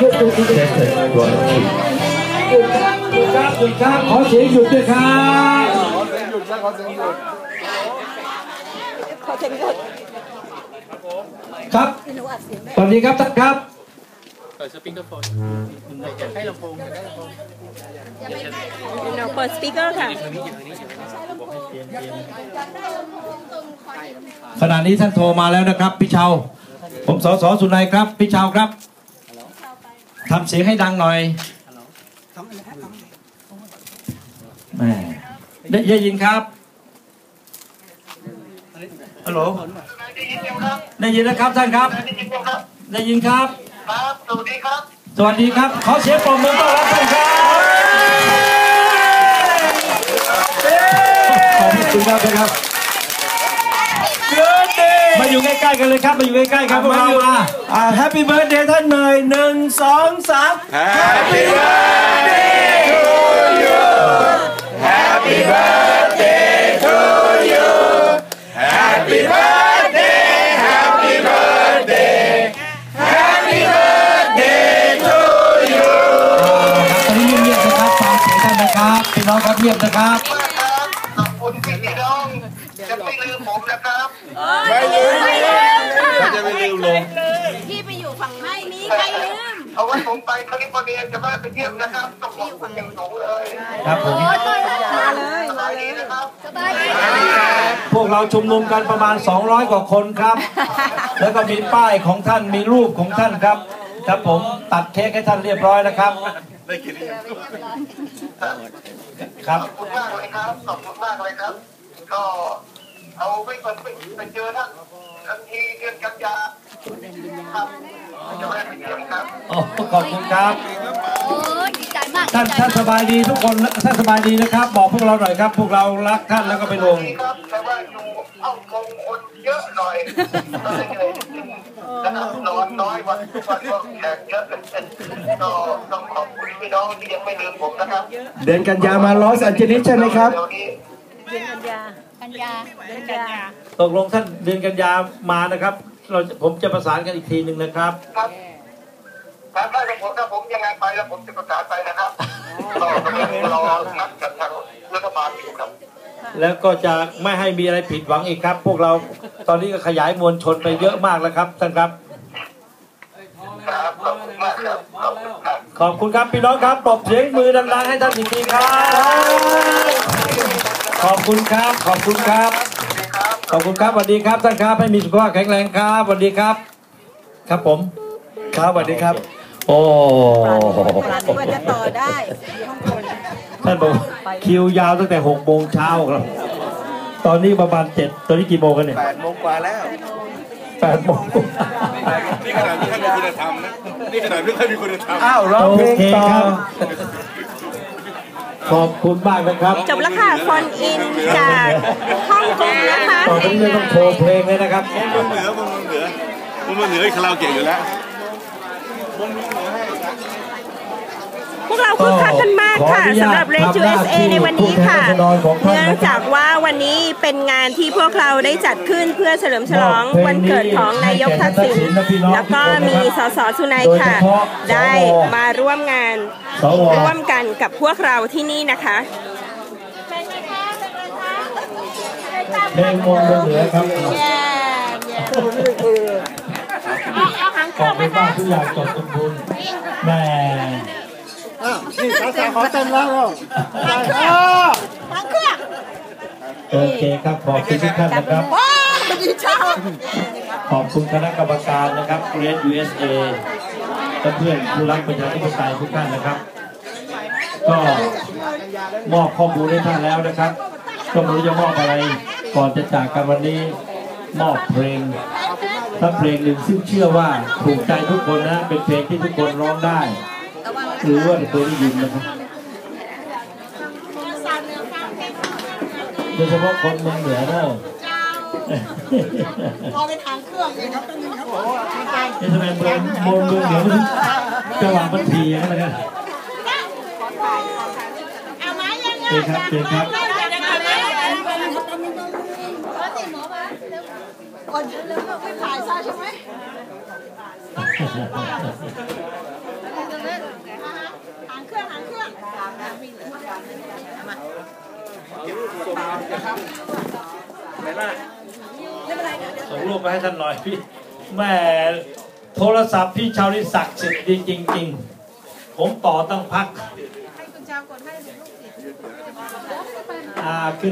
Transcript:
หยุดหยุดหยุดหยุด Desert royalty หยุดครับหยุดครับหยุดครับขอเสียงหยุดด้วยครับขอเสียงหยุดครับสวัสดีครับท่านครับเดี๋ยวเปิดสปีกเกอร์ค่ะขณะนี้ท่านโทรมาแล้วนะครับ พี่เชาผมสสสุนัยครับ พี่เชาครับ ทำเสียงให้ดังหน่อยแหม่ได้ได้ยินครับฮัลโหลได้ยินนะครับท่านครับ ได้ยินครับ ครับสวัสดีครับ สวัสดีครับ ขอเสียงปรบมือต้อนรับท่านครับขอบคุณครับนะครับมา อยู่ใกล้ๆกันเลยครับมาอยู่ใกล้ๆครับพวกเรามาอ่าแฮปปี้เบิร์ดเดย์ท่านหน่อยหนึ่งสองสามตอนนี้เงียบๆนะครับฟังเสียงท่านนะครับพี่น้องครับเงียบนะครับมากครับขอบคุณที่พี่น้องจะไม่ลืมผมนะครับเขา มเอาไว้ผมไปแคลิฟอร์เนียจะมาไปเยี่ยมนะครับต้องขอบคุณอย่างสูงเลยครับผมมาเลยสบายดีนะครับสบายดีพวกเราชุมนุมกันประมาณ 200 กว่าคนครับ แล้วก็มีป้ายของท่านมีรูปของท่านครับครับผมตัดเค้กให้ท่านเรียบร้อยนะครับครับขอบคุณมากเลยครับขอบคุณมากเลยครับ ก็เอาไว้ไปไปเจอท่านทันทีเดือนกันยา ครับจะแวะไปเยี่ยมครับโอ้ขอบคุณครับ โอ้ยดีใจมากท่านท่านสบายดีทุกคนท่านสบายดีนะครับ บอกพวกเราหน่อยครับ พวกเรารักท่านแล้วก็ไปลงดีครับแต่ว่าอยู่เอ้ากงคนเยอะหน่อยก็เลยเหนื่อยนิดนึงนะครับนอนน้อยวันทุกวันก็แขกเยอะก็ต้องขอบคุณพี่น้องที่ยังไม่ลืมผมนะครับเดือนกันยามาลอสแอนเจลิสใช่ไหมครับ เดี๋ยวนี้กันยา กันยากันยา ตกลงท่านเดือนกันยามานะครับ เราจะผมจะประสานกันอีกทีหนึ่งนะครับ ครับครับได้ครับผมถ้าผมยังไงไปแล้วผมจะประกาศไปนะครับรอกำลังรอนัดกับทางรัฐบาลอยู่ครับ แล้วก็จะไม่ให้มีอะไรผิดหวังอีกครับ พวกเราตอนนี้ก็ขยายมวลชนไปเยอะมากแล้วครับท่านครับครับขอบคุณมากครับขอบคุณครับขอบคุณครับพี่น้องครับปรบเสียงมือดังๆให้ท่านอีกทีครับ ขอบคุณครับ ขอบคุณครับ ขอบคุณครับสวัสดีครับท่านครับให้มีสุขภาพแข็งแรงครับสวัสดีครับ ครับผมครับสวัสดีครับ โอ้กว่าจะต่อได้ท่านบอกคิวยาวตั้งแต่หกโมงเช้าครับ ตอนนี้ประมาณเจ็ดตอนนี้กี่โมงกันเนี่ยแปดโมงกว่าแล้วแปดโมงนี่ขนาดไม่ค่อยมีคุณธรรมนะนี่ขนาดไม่ค่อยมีคุณธรรมอ้าวร้องโอเพลงเคต่อครับ ขอบคุณมากนะครับจบแล้วค่ะฟอนอินจากฮ่องกงนะคะต่อไปนี้ต้องโชว์เพลงเลยนะครับเมืองเหนือเมืองเหนือเมืองเหนือคาราโอเกะอยู่แล้ว พวกเราคึกคักกันมากค่ะสำหรับ r a c e USA ในวันนี้ค่ะ เนื่องจากว่าวันนี้เป็นงานที่พวกเราได้จัดขึ้นเพื่อเฉลิมฉลองวันเกิดของนายกทักษิณแล้วก็มีสสสุนัยค่ะ ได้มาร่วมงานสวร่วมกันกับพวกเราที่นี่นะคะเพลงมนต์เหนือครับขอบคุณมากทุกอย่างจบสมบูรณ์แนี่สาวๆขอเต้นแล้วโอเคครับขอบคุณทุกท่านนะครับขอบคุณคณะกรรมการนะครับ Great USA และเพื่อนผู้รักประชาธิปไตยทุกท่านนะครับ ก็มอบข้อมูลให้ท่านแล้วนะครับก็ไม่รู้จะมอบอะไรก่อนจะจากกันวันนี้มอบเพลงถ้าเพลงหนึ่งซึ่งเชื่อว่าถูกใจทุกคนนะเป็นเพลงที่ทุกคนร้องได้ หรือว่าเคยได้ยินนะครับโดยเฉพาะคนเมืองเหนือเนอะพอไปทางเครื่องเลยครับตรงนี้ครับนี่ทำไมเมืองเมืองเมืองเหนือมันจังหวะมันทีอย่านั้นะครับเอาไม้ยังไงเชิญครับเชิญครับก่อนเริ่มไม่ถ่ายซะใช่ไหม ส่งรูปมาให้ท่านหน่อยพี่แม่โทรศัพท์พี่ชาวลิศักดิ์สิทธิ์ดีจริง ๆ ผมต่อตั้งพักอ่าคือ